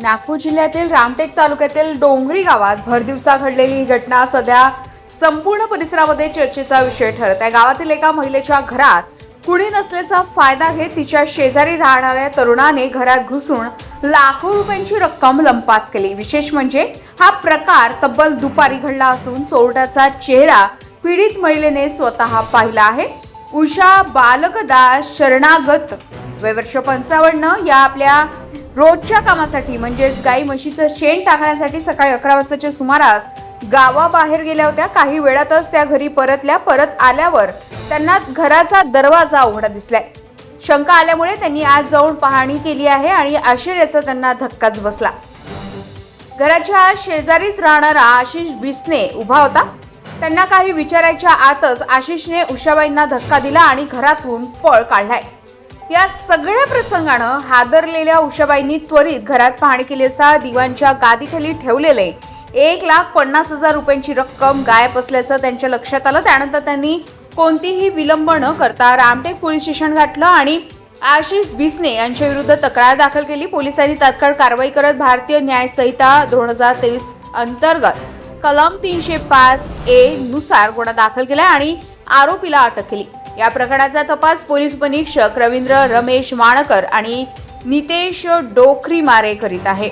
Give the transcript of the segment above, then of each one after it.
नागपूर जिल्ह्यातील रामटेक तालुक्यातील डोंगरी गावात भरदिवसा घडलेली ही घटना सध्या संपूर्ण परिसरामध्ये चर्चेचा विषय ठरत आहे. गावातील एका महिलेच्या घरात कुणी नसल्याचा फायदा घेत तिच्या शेजारी राहणाऱ्या तरुणाने घरात घुसून लाखो रुपयांची रक्कम लंपास केली. विशेष म्हणजे हा प्रकार तब्बल दुपारी घडला असून चोरट्याचा चेहरा पीडित महिलेने स्वतः पाहिला आहे. उषा बालकदास शरणागत. वय वर्ष पंचावन्न. या आपल्या रोजच्या कामासाठी म्हणजेच गाई म्हशीचं शेण टाकण्यासाठी सकाळी अकरा वाजताच्या सुमारास गावाबाहेर गेल्या होत्या. काही वेळातच त्या घरी परतल्या. परत आल्यावर त्यांना घराचा दरवाजा उघडा दिसलाय. शंका आल्यामुळे त्यांनी आज जाऊन पाहणी केली आहे आणि आश्चर्याचा त्यांना धक्काच बसला. घराच्या शेजारीच राहणारा आशिष बिसने उभा होता. त्यांना काही विचारायच्या आतच आशिषने उषाबाईंना धक्का दिला आणि घरातून पळ काढलाय. या सगळ्या प्रसंगानं हादरलेल्या उषाबाईंनी त्वरित घरात पाहणी केली असता दिवांच्या गादीखाली ठेवलेले एक लाख पन्नास हजार रुपयांची रक्कम गायब असल्याचं त्यांच्या लक्षात आलं. त्यानंतर त्यांनी कोणतीही विलंब न करता रामटेक पोलीस स्टेशन गाठलं आणि आशिष बिसने यांच्या विरुद्ध तक्रार दाखल केली. पोलिसांनी तात्काळ कारवाई करत भारतीय न्याय संहिता दोन हजार तेवीस अंतर्गत कलम तीनशे पाच ए नुसार गुन्हा दाखल केला आणि आरोपीला अटक केली. या प्रकरणाचा तपास पोलीस उपनिरीक्षक रवींद्र रमेश माणकर आणि नितेश डोखरीमारे करीत आहे.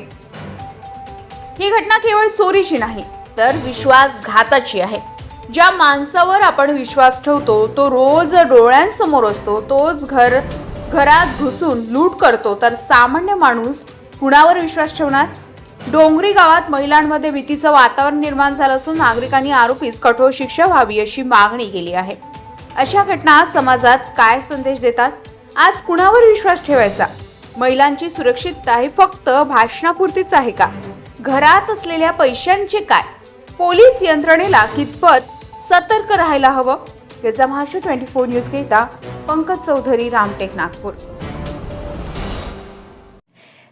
ही घटना केवळ चोरीची नाही तर विश्वासघाताची आहे. ज्या माणसावर आपण विश्वास ठेवतो तो रोज डोळ्यांसमोर असतो तोच घर घरात घुसून लूट करतो तर सामान्य माणूस कुणावर विश्वास ठेवणार? डोंगरी गावात महिलांमध्ये भीतीचं वातावरण निर्माण झालं असून नागरिकांनी आरोपीस कठोर शिक्षा व्हावी अशी मागणी केली आहे. अशा घटना समाजात काय संदेश देतात? आज कुणावर विश्वास ठेवायचा? महिलांची सुरक्षितता ही फक्त भाषणापुरतीच आहे का? घरात असलेल्या पैशांचे काय? पोलीस यंत्रणेला कितपत सतर्क राहायला हवं? याचा महाराष्ट्र ट्वेंटी फोर न्यूज घेता पंकज चौधरी रामटेक नागपूर.